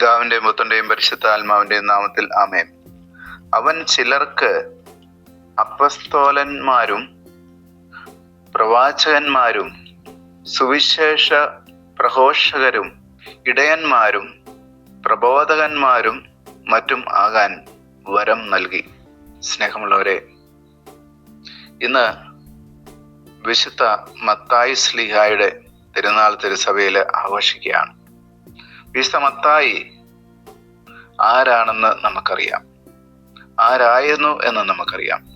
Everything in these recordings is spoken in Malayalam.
പിതാവിന്റെയും പുത്രന്റെയും പരിശുദ്ധ ആത്മാവിന്റെയും നാമത്തിൽ ആമേൻ. അവൻ ചിലർക്ക് അപ്പസ്തോലന്മാരും പ്രവാചകന്മാരും സുവിശേഷ പ്രഘോഷകരും ഇടയന്മാരും പ്രബോധകന്മാരും മറ്റും ആകാൻ വരം നൽകി. സ്നേഹമുള്ളവരെ ഇന്ന് വിശുദ്ധ മത്തായി സ്ലിഹായുടെ തിരുനാൾ തിരുസഭയിൽ ആഘോഷിക്കുകയാണ്. വിശുദ്ധ ആരാണെന്ന് നമുക്കറിയാം. ആരായിരുന്നു എന്ന് നമുക്കറിയാം.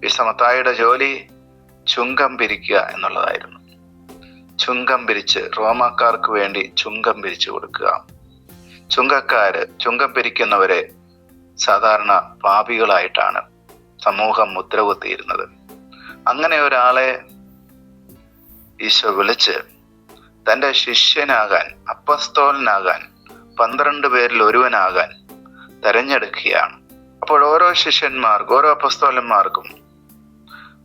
വിശുദ്ധ ജോലി ചുങ്കം പിരിക്കുക എന്നുള്ളതായിരുന്നു. ചുങ്കം പിരിച്ച് റോമാക്കാർക്ക് വേണ്ടി ചുങ്കം പിരിച്ചു കൊടുക്കുക. ചുങ്കക്കാര് ചുങ്കം പിരിക്കുന്നവരെ സാധാരണ പാപികളായിട്ടാണ് സമൂഹം മുദ്രകുത്തിയിരുന്നത്. അങ്ങനെ ഒരാളെ ഈശോ വിളിച്ച് തന്റെ ശിഷ്യനാകാൻ അപ്പസ്തോലനാകാൻ പന്ത്രണ്ട് പേരിൽ ഒരുവനാകാൻ തെരഞ്ഞെടുക്കുകയാണ്. അപ്പോൾ ഓരോ ശിഷ്യന്മാർക്കും ഓരോ അപ്പസ്തോലന്മാർക്കും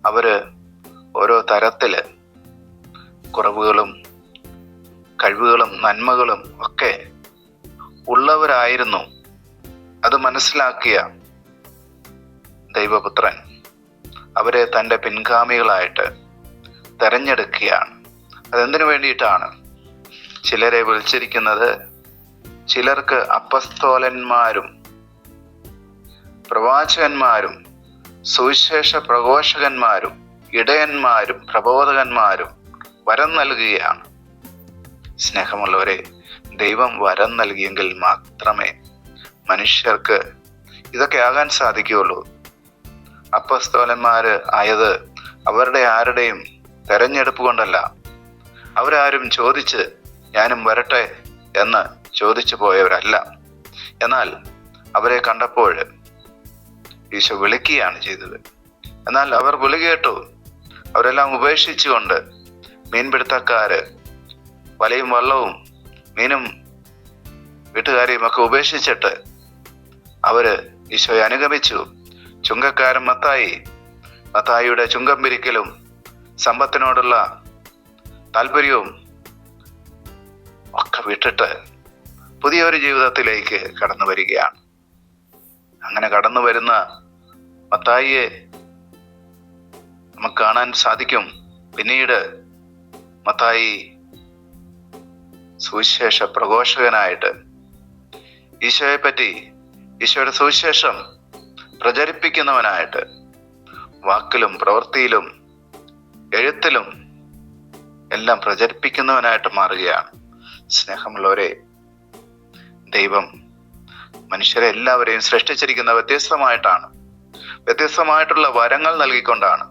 അവർ ഓരോ തരത്തിൽ കുറവുകളും കഴിവുകളും നന്മകളും ഒക്കെ ഉള്ളവരായിരുന്നു. അത് മനസ്സിലാക്കിയ ദൈവപുത്രൻ അവരെ തന്റെ പിൻഗാമികളായിട്ട് തെരഞ്ഞെടുക്കുകയാണ്. അതെന്തിനു വേണ്ടിയിട്ടാണ്? ചിലരെ വിളിച്ചിരിക്കുന്നത് ചിലർക്ക് അപ്പസ്തോലന്മാരും പ്രവാചകന്മാരും സുവിശേഷ പ്രഘോഷകന്മാരും ഇടയന്മാരും പ്രബോധകന്മാരും വരം നൽകുകയാണ്. സ്നേഹമുള്ളവരെ ദൈവം വരം നൽകിയെങ്കിൽ മാത്രമേ മനുഷ്യർക്ക് ഇതൊക്കെ ആകാൻ സാധിക്കുകയുള്ളൂ. അപ്പസ്തോലന്മാര് ആയത് അവരുടെ ആരുടെയും തെരഞ്ഞെടുപ്പ് കൊണ്ടല്ല. അവരാരും ചോദിച്ച് ഞാനും വരട്ടെ എന്ന് ചോദിച്ചു പോയവരല്ല. എന്നാൽ അവരെ കണ്ടപ്പോൾ ഈശോ വിളിക്കുകയാണ് ചെയ്തത്. എന്നാൽ അവർ വിളി കേട്ടു. അവരെല്ലാം ഉപേക്ഷിച്ചുകൊണ്ട് മീൻപിടുത്തക്കാര് വലയും വള്ളവും മീനും വീട്ടുകാരെയും ഒക്കെ ഉപേക്ഷിച്ചിട്ട് അവർ ഈശോയെ അനുഗമിച്ചു. ചുങ്കക്കാരൻ മത്തായി മത്തായിയുടെ ചുങ്കം പിരിക്കലും സമ്പത്തിനോടുള്ള താല്പര്യവും ഒക്കെ വിട്ടിട്ട് പുതിയൊരു ജീവിതത്തിലേക്ക് കടന്നു വരികയാണ്. അങ്ങനെ കടന്നു വരുന്ന മത്തായിയെ നമുക്ക് കാണാൻ സാധിക്കും. പിന്നീട് മത്തായി സുവിശേഷ പ്രഘോഷകനായിട്ട് ഈശോയെ പറ്റി ഈശോയുടെ സുവിശേഷം പ്രചരിപ്പിക്കുന്നവനായിട്ട് വാക്കിലും പ്രവൃത്തിയിലും എഴുത്തിലും എല്ലാം പ്രചരിപ്പിക്കുന്നവനായിട്ട് മാറുകയാണ്. സ്നേഹമുള്ളവരെ ദൈവം മനുഷ്യരെ എല്ലാവരെയും സൃഷ്ടിച്ചിരിക്കുന്ന വ്യത്യസ്തമായിട്ടാണ്. വ്യത്യസ്തമായിട്ടുള്ള വരങ്ങൾ നൽകിക്കൊണ്ടാണ്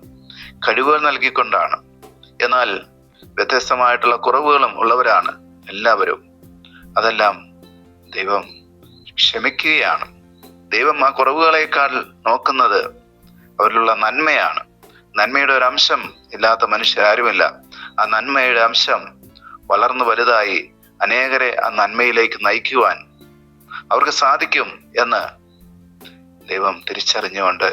കഴിവുകൾ നൽകിക്കൊണ്ടാണ്. എന്നാൽ വ്യത്യസ്തമായിട്ടുള്ള കുറവുകളും ഉള്ളവരാണ് എല്ലാവരും. അതെല്ലാം ദൈവം ക്ഷമിക്കുകയാണ്. ദൈവം ആ കുറവുകളേക്കാൾ നോക്കുന്നത് അവരിലുള്ള നന്മയാണ്. നന്മയുടെ ഒരു അംശം ഇല്ലാത്ത മനുഷ്യരാരുമില്ല. ആ നന്മയുടെ അംശം വളർന്നു വലുതായി അനേകരെ ആ നന്മയിലേക്ക് നയിക്കുവാൻ അവർക്ക് സാധിക്കും എന്ന് ദൈവം തിരിച്ചറിഞ്ഞുകൊണ്ട്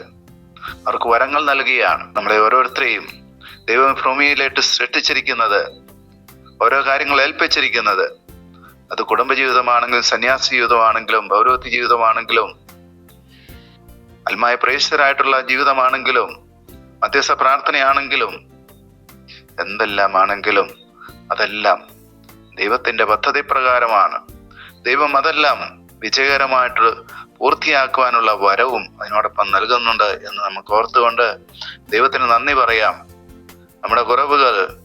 അവർക്ക് വരങ്ങൾ നൽകുകയാണ് നമ്മളെ ഓരോരുത്തരെയും ദൈവം ഭൂമിയിലേക്ക് സൃഷ്ടിച്ചിരിക്കുന്നത് ഓരോ കാര്യങ്ങൾ ഏൽപ്പിച്ചിരിക്കുന്നത്. അത് കുടുംബജീവിതമാണെങ്കിലും സന്യാസി ജീവിതമാണെങ്കിലും പൗരോഹിത്യ ജീവിതമാണെങ്കിലും അൽമായ പ്രേക്ഷിതരായിട്ടുള്ള ജീവിതമാണെങ്കിലും മധ്യസ്ഥ പ്രാർത്ഥനയാണെങ്കിലും എന്തെല്ലാമാണെങ്കിലും അതെല്ലാം ദൈവത്തിന്റെ പദ്ധതി പ്രകാരമാണ് ദൈവം അതെല്ലാം വിജയകരമായിട്ട് പൂർത്തിയാക്കുവാനുള്ള വരവും അതിനോടൊപ്പം നൽകുന്നുണ്ട് എന്ന് നമുക്ക് ഓർത്തുകൊണ്ട് ദൈവത്തിന് നന്ദി പറയാം. നമ്മുടെ കുറവുകൾ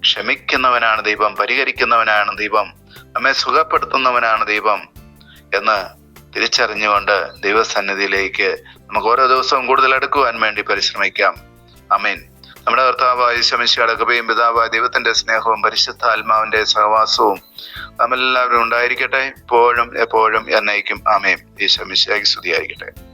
ക്ഷമിക്കുന്നവനാണ് ദൈവം പരിഹരിക്കുന്നവനാണ് ദൈവം നമ്മെ സുഖപ്പെടുത്തുന്നവനാണ് ദൈവം എന്ന് തിരിച്ചറിഞ്ഞുകൊണ്ട് ദൈവസന്നിധിയിലേക്ക് നമുക്ക് ഓരോ ദിവസവും കൂടുതൽ അടുക്കുവാൻ വേണ്ടി പരിശ്രമിക്കാം. അമീൻ നമ്മുടെ കർത്താവായ ശമിശയുടെ കൃപയും പിതാവായ ദൈവത്തിന്റെ സ്നേഹവും പരിശുദ്ധ ആത്മാവിന്റെ സഹവാസവും നമ്മളെല്ലാവരും ഉണ്ടായിരിക്കട്ടെ. ഇപ്പോഴും എപ്പോഴും എന്നേക്കും. ആമേൻ. ഈ ശമിശയ്ക്ക് സ്തുതിയായിരിക്കട്ടെ.